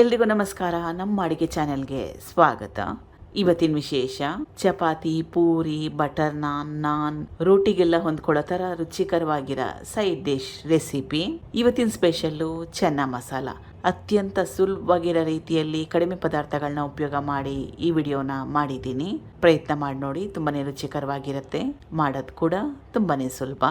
ಎಲ್ರಿಗೂ ನಮಸ್ಕಾರ. ನಮ್ಮ ಅಡುಗೆ ಚಾನೆಲ್ಗೆ ಸ್ವಾಗತ. ಇವತ್ತಿನ ವಿಶೇಷ, ಚಪಾತಿ, ಪೂರಿ, ಬಟರ್ ನಾನ್ ನಾನ್, ರೋಟಿಗೆಲ್ಲ ಹೊಂದ್ಕೊಳ್ಳೋ ಥರ ರುಚಿಕರವಾಗಿರೋ ಸೈಡ್ ಡಿಶ್ ರೆಸಿಪಿ. ಇವತ್ತಿನ ಸ್ಪೆಷಲ್ಲು ಚೆನ್ನ ಮಸಾಲ. ಅತ್ಯಂತ ಸುಲಭವಾಗಿರೋ ರೀತಿಯಲ್ಲಿ ಕಡಿಮೆ ಪದಾರ್ಥಗಳನ್ನ ಉಪಯೋಗ ಮಾಡಿ ಈ ವಿಡಿಯೋನ ಮಾಡಿದ್ದೀನಿ. ಪ್ರಯತ್ನ ಮಾಡಿ ನೋಡಿ, ತುಂಬಾನೇ ರುಚಿಕರವಾಗಿರುತ್ತೆ. ಮಾಡೋದು ಕೂಡ ತುಂಬಾನೇ ಸುಲಭ.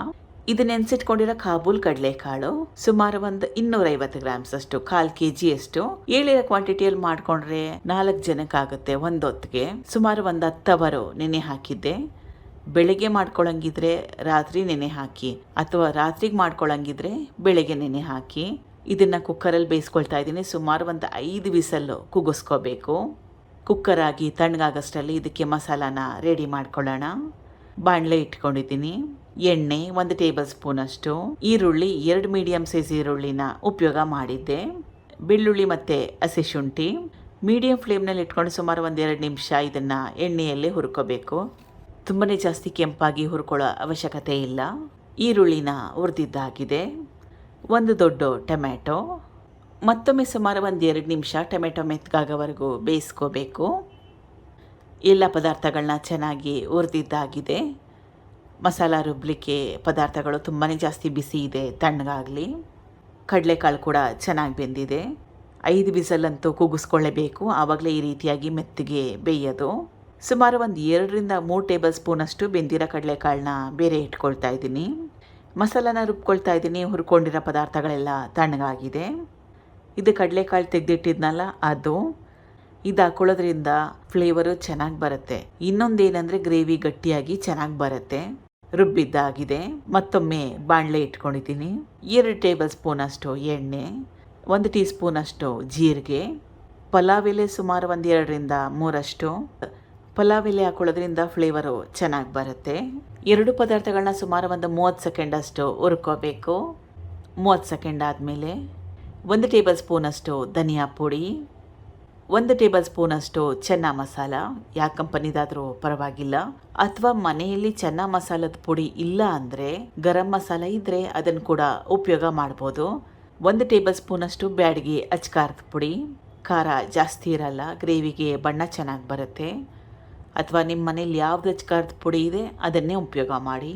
ಇದು ನೆನ್ಸಿಟ್ಕೊಂಡಿರೋ ಕಾಬೂಲ್ ಕಡಲೆಕಾಳು ಸುಮಾರು ಒಂದು ಇನ್ನೂರೈವತ್ತು ಗ್ರಾಮ್ಸ್ ಅಷ್ಟು, ಕಾಲ್ ಕೆ ಜಿ ಅಷ್ಟು. ಏಳಿರೋ ಕ್ವಾಂಟಿಟಿಯಲ್ಲಿ ಮಾಡ್ಕೊಂಡ್ರೆ ನಾಲ್ಕು ಜನಕ್ಕಾಗುತ್ತೆ ಒಂದೊತ್ತಿಗೆ. ಸುಮಾರು ಒಂದು ಹತ್ತು ನೆನೆ ಹಾಕಿದ್ದೆ. ಬೆಳಿಗ್ಗೆ ಮಾಡ್ಕೊಳಂಗಿದ್ರೆ ರಾತ್ರಿ ನೆನೆ ಹಾಕಿ, ಅಥವಾ ರಾತ್ರಿಗೆ ಮಾಡ್ಕೊಳಂಗಿದ್ರೆ ಬೆಳಿಗ್ಗೆ ನೆನೆ ಹಾಕಿ. ಇದನ್ನು ಕುಕ್ಕರಲ್ಲಿ ಬೇಯಿಸ್ಕೊಳ್ತಾ ಇದ್ದೀನಿ. ಸುಮಾರು ಒಂದು ಐದು ವಿಸಲ್ಲು ಕುಗ್ಗಿಸ್ಕೋಬೇಕು. ಕುಕ್ಕರ್ ಆಗಿ ತಣ್ಣಗಾಗಷ್ಟರಲ್ಲಿ ಇದಕ್ಕೆ ಮಸಾಲಾನ ರೆಡಿ ಮಾಡ್ಕೊಳ್ಳೋಣ. ಬಾಣಲೆ ಇಟ್ಕೊಂಡಿದ್ದೀನಿ. ಎಣ್ಣೆ ಒಂದು ಟೇಬಲ್ ಸ್ಪೂನ್ ಅಷ್ಟು, ಈರುಳ್ಳಿ ಎರಡು ಮೀಡಿಯಂ ಸೈಜ್ ಈರುಳ್ಳಿನ ಉಪಯೋಗ ಮಾಡಿದ್ದೆ. ಬೆಳ್ಳುಳ್ಳಿ ಮತ್ತು ಹಸಿ ಶುಂಠಿ. ಮೀಡಿಯಂ ಫ್ಲೇಮ್ನಲ್ಲಿ ಇಟ್ಕೊಂಡು ಸುಮಾರು ಒಂದು ಎರಡು ನಿಮಿಷ ಇದನ್ನು ಎಣ್ಣೆಯಲ್ಲೇ ಹುರ್ಕೋಬೇಕು. ತುಂಬಾ ಜಾಸ್ತಿ ಕೆಂಪಾಗಿ ಹುರ್ಕೊಳ್ಳೋ ಅವಶ್ಯಕತೆ ಇಲ್ಲ. ಈರುಳ್ಳಿನ ಹುರಿದಿದ್ದಾಗಿದೆ. ಒಂದು ದೊಡ್ಡ ಟೊಮ್ಯಾಟೊ. ಮತ್ತೊಮ್ಮೆ ಸುಮಾರು ಒಂದು ಎರಡು ನಿಮಿಷ ಟೊಮೆಟೊ ಮೆತ್ತಗಾಗೋವರೆಗೂ ಬೇಯಿಸ್ಕೋಬೇಕು. ಎಲ್ಲ ಪದಾರ್ಥಗಳನ್ನ ಚೆನ್ನಾಗಿ ಹುರಿದಿದ್ದಾಗಿದೆ. ಮಸಾಲ ರುಬ್ಬಲಿಕ್ಕೆ ಪದಾರ್ಥಗಳು ತುಂಬಾ ಜಾಸ್ತಿ ಬಿಸಿ ಇದೆ, ತಣ್ಣಗಾಗಲಿ. ಕಡಲೆಕಾಳು ಕೂಡ ಚೆನ್ನಾಗಿ ಬೆಂದಿದೆ. ಐದು ಬಿಸಲಂತೂ ಕೂಗಿಸ್ಕೊಳ್ಳೇಬೇಕು ಆವಾಗಲೇ ಈ ರೀತಿಯಾಗಿ ಮೆತ್ತಗೆ ಬೇಯೋದು. ಸುಮಾರು ಒಂದು ಎರಡರಿಂದ ಮೂರು ಟೇಬಲ್ ಸ್ಪೂನಷ್ಟು ಬೆಂದಿರೋ ಕಡಲೆಕಾಳನ್ನ ಬೇರೆ ಇಟ್ಕೊಳ್ತಾ ಇದ್ದೀನಿ. ಮಸಾಲಾನ ರುಬ್ಕೊಳ್ತಾ ಇದ್ದೀನಿ. ಹುರ್ಕೊಂಡಿರೋ ಪದಾರ್ಥಗಳೆಲ್ಲ ತಣ್ಣಗಾಗಿದೆ. ಇದು ಕಡಲೆಕಾಳು ತೆಗೆದಿಟ್ಟಿದ್ನಲ್ಲ, ಅದು. ಇದು ಹಾಕೊಳ್ಳೋದ್ರಿಂದ ಫ್ಲೇವರು ಚೆನ್ನಾಗಿ ಬರುತ್ತೆ. ಇನ್ನೊಂದೇನೆಂದರೆ ಗ್ರೇವಿ ಗಟ್ಟಿಯಾಗಿ ಚೆನ್ನಾಗಿ ಬರುತ್ತೆ. ರುಬ್ಬಿದ್ದಾಗಿದೆ. ಮತ್ತೊಮ್ಮೆ ಬಾಣಲೆ ಇಟ್ಕೊಂಡಿದ್ದೀನಿ. ಎರಡು ಟೇಬಲ್ ಸ್ಪೂನಷ್ಟು ಎಣ್ಣೆ, ಒಂದು ಟೀ ಸ್ಪೂನಷ್ಟು ಜೀರಿಗೆ, ಪಲಾವ್ ಎಲೆ ಸುಮಾರು ಒಂದು ಎರಡರಿಂದ ಮೂರಷ್ಟು ಪಲಾವ್ ಎಲೆ ಹಾಕೊಳ್ಳೋದ್ರಿಂದ ಫ್ಲೇವರು ಚೆನ್ನಾಗಿ ಬರುತ್ತೆ. ಎರಡು ಪದಾರ್ಥಗಳನ್ನ ಸುಮಾರು ಒಂದು ಮೂವತ್ತು ಸೆಕೆಂಡಷ್ಟು ಹುರ್ಕೋಬೇಕು. ಮೂವತ್ತು ಸೆಕೆಂಡ್ ಆದಮೇಲೆ ಒಂದು ಟೇಬಲ್ ಸ್ಪೂನಷ್ಟು ಧನಿಯಾ ಪುಡಿ ಒಂದು ಟೇಬಲ್ ಸ್ಪೂನಷ್ಟು ಚೆನ್ನ ಮಸಾಲ ಯಾವ ಕಂಪನಿದಾದರೂ ಪರವಾಗಿಲ್ಲ. ಅಥವಾ ಮನೆಯಲ್ಲಿ ಚೆನ್ನ ಮಸಾಲದ ಪುಡಿ ಇಲ್ಲ ಅಂದರೆ ಗರಂ ಮಸಾಲ ಇದ್ದರೆ ಅದನ್ನು ಕೂಡ ಉಪಯೋಗ ಮಾಡ್ಬೋದು. ಒಂದು ಟೇಬಲ್ ಸ್ಪೂನಷ್ಟು ಬ್ಯಾಡಿಗೆ ಅಚ್ಕಾರದ ಪುಡಿ. ಖಾರ ಜಾಸ್ತಿ ಇರಲ್ಲ, ಗ್ರೇವಿಗೆ ಬಣ್ಣ ಚೆನ್ನಾಗಿ ಬರುತ್ತೆ. ಅಥವಾ ನಿಮ್ಮ ಮನೇಲಿ ಯಾವ್ದು ಅಚ್ಕಾರದ ಪುಡಿ ಇದೆ ಅದನ್ನೇ ಉಪಯೋಗ ಮಾಡಿ.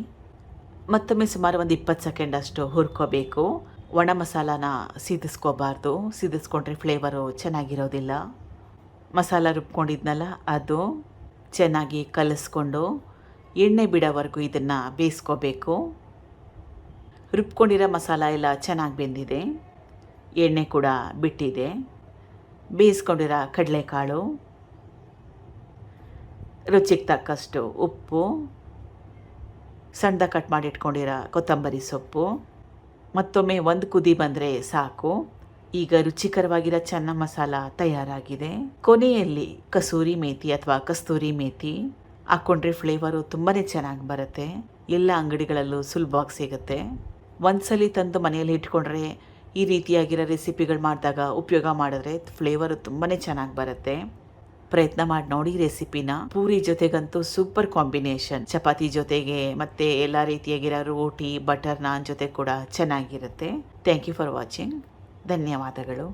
ಮತ್ತೊಮ್ಮೆ ಸುಮಾರು ಒಂದು ಇಪ್ಪತ್ತು ಸೆಕೆಂಡ್ ಅಷ್ಟು ಹುರ್ಕೋಬೇಕು. ಒಣ ಮಸಾಲಾನ ಸೀದಿಸ್ಕೋಬಾರ್ದು. ಸೀದಿಸ್ಕೊಂಡ್ರೆ ಫ್ಲೇವರು ಚೆನ್ನಾಗಿರೋದಿಲ್ಲ. ಮಸಾಲ ರುಬ್ಕೊಂಡಿದ್ನಲ್ಲ, ಅದು ಚೆನ್ನಾಗಿ ಕಲಿಸ್ಕೊಂಡು ಎಣ್ಣೆ ಬಿಡೋವರೆಗೂ ಇದನ್ನು ಬೇಯಿಸ್ಕೋಬೇಕು. ರುಬ್ಕೊಂಡಿರೋ ಮಸಾಲ ಎಲ್ಲ ಚೆನ್ನಾಗಿ ಬೆಂದಿದೆ. ಎಣ್ಣೆ ಕೂಡ ಬಿಟ್ಟಿದೆ. ಬೇಯಿಸ್ಕೊಂಡಿರೋ ಕಡಲೆಕಾಳು, ರುಚಿಗೆ ತಕ್ಕಷ್ಟು ಉಪ್ಪು ಸಣ್ಣದ ಕಟ್ ಮಾಡಿ ಇಟ್ಕೊಂಡಿರೋ ಕೊತ್ತಂಬರಿ ಸೊಪ್ಪು. ಮತ್ತೊಮ್ಮೆ ಒಂದು ಕುದಿ ಬಂದರೆ ಸಾಕು. ಈಗ ರುಚಿಕರವಾಗಿರೋ ಚೆನ್ನ ಮಸಾಲ ತಯಾರಾಗಿದೆ. ಕೊನೆಯಲ್ಲಿ ಕಸೂರಿ ಮೇತಿ ಅಥವಾ ಕಸ್ತೂರಿ ಮೇಥಿ ಹಾಕ್ಕೊಂಡ್ರೆ ಫ್ಲೇವರು ತುಂಬಾ ಚೆನ್ನಾಗಿ ಬರುತ್ತೆ. ಎಲ್ಲ ಅಂಗಡಿಗಳಲ್ಲೂ ಸುಲಭವಾಗಿ ಸಿಗುತ್ತೆ. ಒಂದ್ಸಲಿ ತಂದು ಮನೆಯಲ್ಲಿ ಇಟ್ಕೊಂಡ್ರೆ ಈ ರೀತಿಯಾಗಿರೋ ರೆಸಿಪಿಗಳು ಮಾಡಿದಾಗ ಉಪಯೋಗ ಮಾಡಿದ್ರೆ ಫ್ಲೇವರು ತುಂಬಾ ಚೆನ್ನಾಗಿ ಬರುತ್ತೆ. ಪ್ರಯತ್ನ ಮಾಡಿ ನೋಡಿ ರೆಸಿಪಿನ. ಪೂರಿ ಜೊತೆಗಂತೂ ಸೂಪರ್ ಕಾಂಬಿನೇಷನ್ ಚಪಾತಿ ಜೊತೆಗೆ ಮತ್ತೆ ಎಲ್ಲ ರೀತಿಯಾಗಿರೋ ರೋಟಿ ಬಟರ್ ನಾನ್ ಜೊತೆ ಕೂಡ ಚೆನ್ನಾಗಿರುತ್ತೆ. ಥ್ಯಾಂಕ್ ಯು ಫಾರ್ ವಾಚಿಂಗ್ ಧನ್ಯವಾದಗಳು.